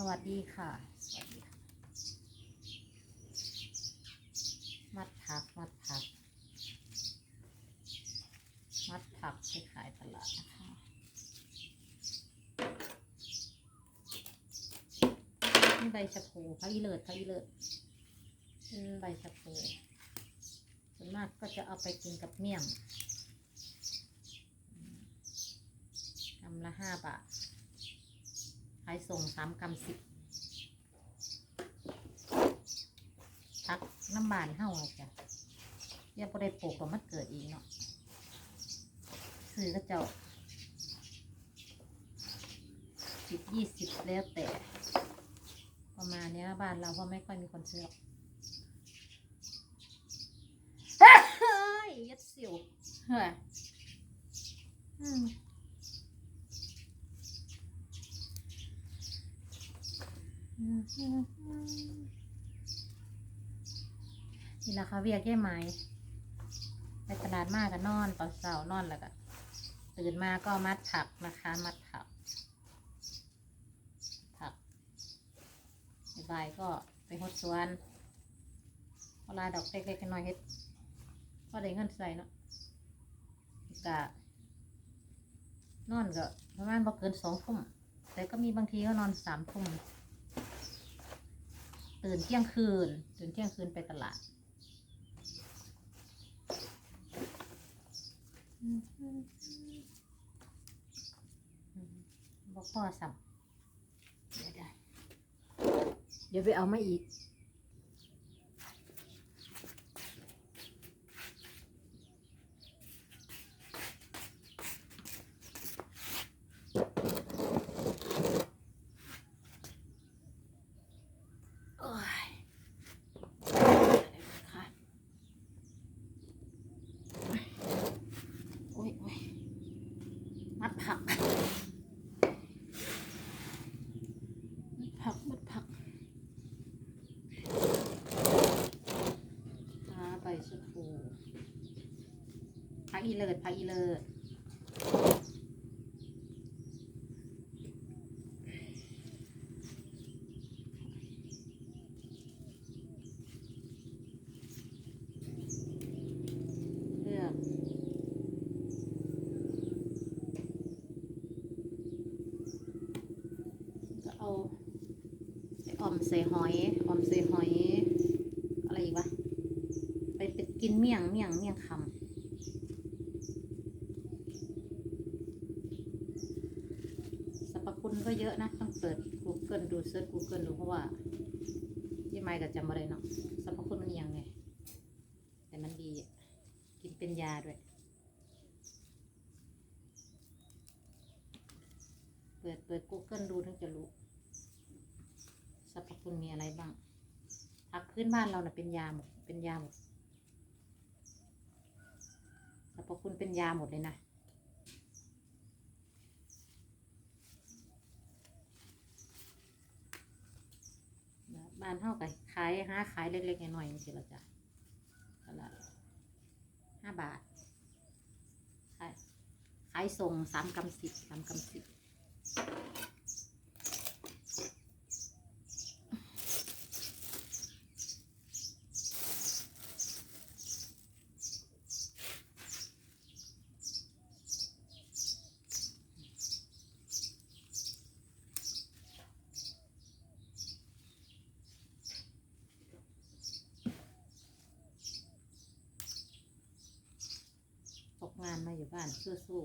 สวัสดีค่ะ สวัสดีค่ะ มัดผัก มัดผัก มัดผักไปขายตลาดนะคะนี่ใบชะพูพระอีเลิศพระอีเลิศเป็นใบชะพูส่วนมากก็จะเอาไปกินกับเมี่ยงอืมกำละห้าบาท ขายส่งสามกำสิบพักน้ำบานเท่าอะจ้ะเรียกบ่ได้ปลูกก็มันเกิดอีกเนาะซื้อก็เจ้าสิบยี่สิบแล้วแต่ ประมาณนี้บ้านเราก็ไม่ค่อยมีคนซื้อหรอกเฮ้ยยัดสิวเฮ้ยอืม นี่แหละค่ะเวียกแย่ไหมไปตลาดมากก็นอนตอนเช้านอนแล้วก็ตื่นมาก็มัดผักนะคะ มัดผัก ผักบายก็ไปหดสวนเวลาดอกเล็กๆน้อยเฮ็ดก็ได้เงินใส่เนาะกะนอนก็ประมาณบ่เกินสองทุ่มแต่ก็มีบางทีก็นอนสามทุ่ม ตื่นเที่ยงคืน ตื่นเที่ยงคืนไปตลาดบอกพ่อสับเดี๋ยวได้เดี๋ยวไปเอามาอีก โอ้ยค่ะโอ้ยโอ้ยมัดผัก มัดผัก มัดผักหาใบชะพูผักอีเลิศผักอีเลิศเอาไปอ่อมใส่หอย อมใส่หอย อะไรอีกวะ ไปเป็น กินเมี่ยงเมี่ยงเมี่ยงคำสรรพคุณก็เยอะนะ ต้องเปิด Google ดูเซิร์ช Google ดูเพราะว่ายี่ไม่ก็จำอะไรเนาะสรรพคุณมันยังไงแต่มันดีอะกินเป็นยาด้วย เปิดเปิด Google ดูถึงจะรู้สรรพคุณมีอะไรบ้างผักพื้นบ้านเราเน่ะเป็นยาหมดเป็นยาหมดสรร พคุณเป็นยาหมดเลยนะ บ้านเท่ากับขายหาขายเล็กๆน้อยๆนี่สิละจ้ะตลาดห้าบาท ขายขายส่งสามกำสิบสามกำสิบ ตกงานมาอยู่บ้านสู้